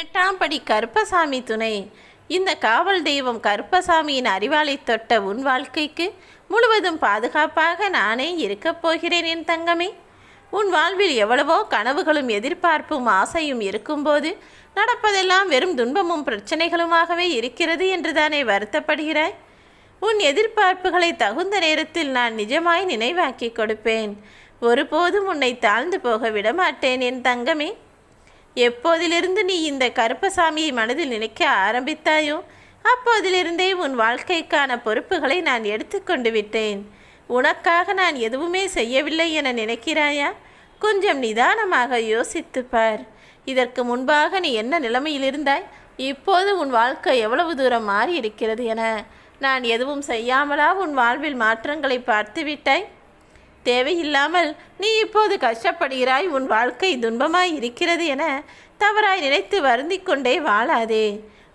எட்டாம் படி கருப்பசாமி துணை. இந்த காவல் தெய்வம் கருப்பசாமியின் அறிவாளை தொட்ட உன் வாழ்க்கைக்கு முழுவதும் பாதுகாப்பாக நானே இருக்கப் போகிறேன் என் தங்கமே. உன் வாழ்வில் எவ்வளவோ கனவுகளும் எதிர்பார்ப்பும் ஆசையும் இருக்கும்போது நடப்பதெல்லாம் வெறும் துன்பமும் பிரச்சனைகளுமாகவே இருக்கிறது என்று தானே வருத்தப்படுகிறாய்? உன் எதிர்பார்ப்புகளை தகுந்த நேரத்தில் நான் நிஜமாய் நினைவாக்கி கொடுப்பேன். ஒருபோதும் உன்னை தாழ்ந்து போக விடமாட்டேன் என் தங்கமே. எப்போதிலிருந்து நீ இந்த கருப்பசாமியை மனதில் நினைக்க ஆரம்பித்தாயோ அப்போதிலிருந்தே உன் வாழ்க்கைக்கான பொறுப்புகளை நான் எடுத்துக்கொண்டு விட்டேன். உனக்காக நான் எதுவுமே செய்யவில்லை என நினைக்கிறாயா? கொஞ்சம் நிதானமாக யோசித்து பார். இதற்கு முன்பாக நீ என்ன நிலைமையில் இருந்தாய்? இப்போது உன் வாழ்க்கை எவ்வளவு தூரம் மாறி இருக்கிறது என. நான் எதுவும் செய்யாமலா உன் வாழ்வில் மாற்றங்களை பார்த்து விட்டாய் தேவையில்லாமல் நீ இப்போது கஷ்டப்படுகிறாய் உன் வாழ்க்கை துன்பமாய் இருக்கிறது என தவறாய் நினைத்து வருந்தி கொண்டே வாழாதே.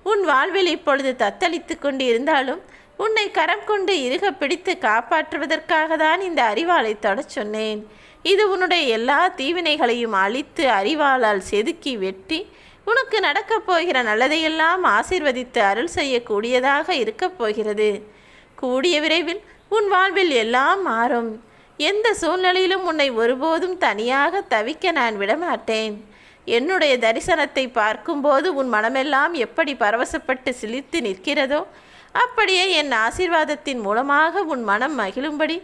உன் வாழ்வில் இப்பொழுது தத்தளித்து கொண்டு இருந்தாலும் உன்னை கரம் கொண்டு இறுக பிடித்து காப்பாற்றுவதற்காக தான் இந்த அறிவாளை தொடச் சொன்னேன். இது உன்னுடைய எல்லா தீவினைகளையும் அழித்து அறிவாளால் செதுக்கி வெட்டி உனக்கு நடக்கப் போகிற நல்லதையெல்லாம் ஆசிர்வதித்து அருள் செய்யக்கூடியதாக இருக்கப் போகிறது. கூடிய விரைவில் உன் வாழ்வில் எல்லாம் மாறும். எந்த சூழ்நிலையிலும் உன்னை ஒருபோதும் தனியாக தவிக்க நான் விடமாட்டேன். என்னுடைய தரிசனத்தை பார்க்கும்போது உன் மனமெல்லாம் எப்படி பரவசப்பட்டு சிலித்து நிற்கிறதோ அப்படியே என் ஆசீர்வாதத்தின் மூலமாக உன் மனம் மகிழும்படி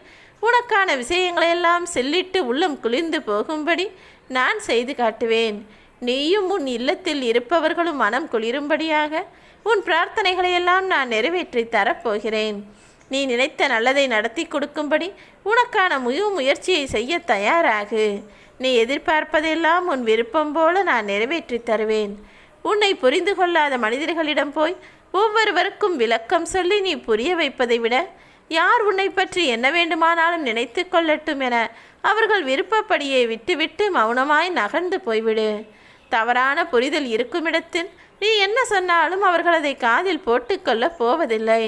உனக்கான விஷயங்களையெல்லாம் செல்லிட்டு உள்ளம் குளிர்ந்து போகும்படி நான் செய்து காட்டுவேன். நீயும் உன் இல்லத்தில் இருப்பவர்களும் மனம் குளிரும்படியாக உன் பிரார்த்தனைகளையெல்லாம் நான் நிறைவேற்றி தரப்போகிறேன். நீ நினைத்த நல்லதை நடத்தி கொடுக்கும்படி உனக்கான முழு முயற்சியை செய்ய தயாராகு. நீ எதிர்பார்ப்பதெல்லாம் உன் விருப்பம் போல நான் நிறைவேற்றி தருவேன். உன்னை புரிந்து கொள்ளாத மனிதர்களிடம் போய் ஒவ்வொருவருக்கும் விளக்கம் சொல்லி நீ புரிய வைப்பதை விட யார் உன்னை பற்றி என்ன வேண்டுமானாலும் நினைத்து கொள்ளட்டும் என அவர்கள் விருப்பப்படியே விட்டுவிட்டு மௌனமாய் நகர்ந்து போய்விடு. தவறான புரிதல் இருக்குமிடத்தில் நீ என்ன சொன்னாலும் அவர்கள் அதை காதில் போட்டுக்கொள்ளப் போவதில்லை.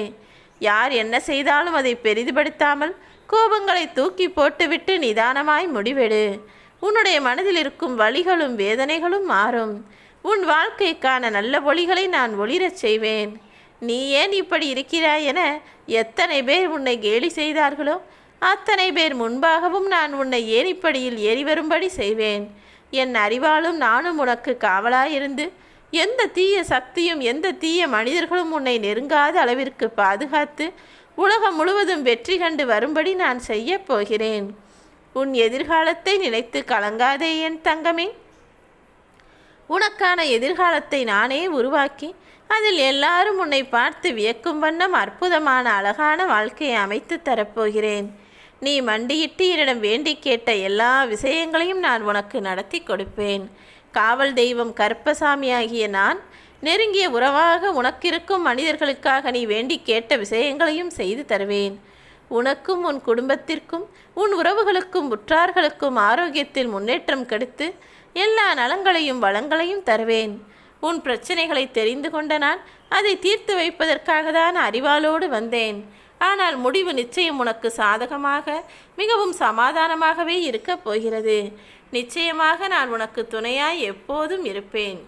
யார் என்ன செய்தாலும் அதை பெரிதுபடுத்தாமல் கோபங்களை தூக்கி போட்டுவிட்டு நிதானமாய் முடிவெடு. உன்னுடைய மனதில் இருக்கும் வழிகளும் வேதனைகளும் மாறும். உன் வாழ்க்கைக்கான நல்ல ஒளிகளை நான் ஒளிரச் செய்வேன். நீ ஏன் இப்படி இருக்கிறாய் என எத்தனை பேர் உன்னை கேலி செய்தார்களோ அத்தனை பேர் முன்பாகவும் நான் உன்னை ஏறிப்படியில் ஏறி வரும்படி செய்வேன். என் அறிவாலும் நானும் உனக்கு காவலாயிருந்து எந்த தீய சக்தியும் எந்த தீய மனிதர்களும் உன்னை நெருங்காத அளவிற்கு பாதுகாத்து உலகம் முழுவதும் வெற்றி கண்டு வரும்படி நான் செய்யப் போகிறேன். உன் எதிர்காலத்தை நினைத்து கலங்காதே என் தங்கமே. உனக்கான எதிர்காலத்தை நானே உருவாக்கி அதில் எல்லாரும் உன்னை பார்த்து வியக்கும் வண்ணம் அற்புதமான அழகான வாழ்க்கையை அமைத்து தரப்போகிறேன். நீ மண்டியிட்டு என்னிடம் வேண்டி கேட்ட எல்லா விஷயங்களையும் நான் உனக்கு நடத்தி கொடுப்பேன். காவல் தெய்வம் கருப்பசாமி ஆகிய நான் நெருங்கிய உறவாக உனக்கிருக்கும் மனிதர்களுக்காக நீ வேண்டி கேட்ட விஷயங்களையும் செய்து தருவேன். உனக்கும் உன் குடும்பத்திற்கும் உன் உறவுகளுக்கும் உற்றார்களுக்கும் ஆரோக்கியத்தில் முன்னேற்றம் கெடுத்து எல்லா நலங்களையும் வளங்களையும் தருவேன். உன் பிரச்சனைகளை தெரிந்து கொண்ட நான் அதை தீர்த்து வைப்பதற்காக தான் அறிவாளோடு வந்தேன். ஆனால் முடிவு நிச்சயம் உனக்கு சாதகமாக மிகவும் சமாதானமாகவே இருக்கப் போகிறது. நிச்சயமாக நான் உனக்கு துணையாய் எப்போதும் இருப்பேன்.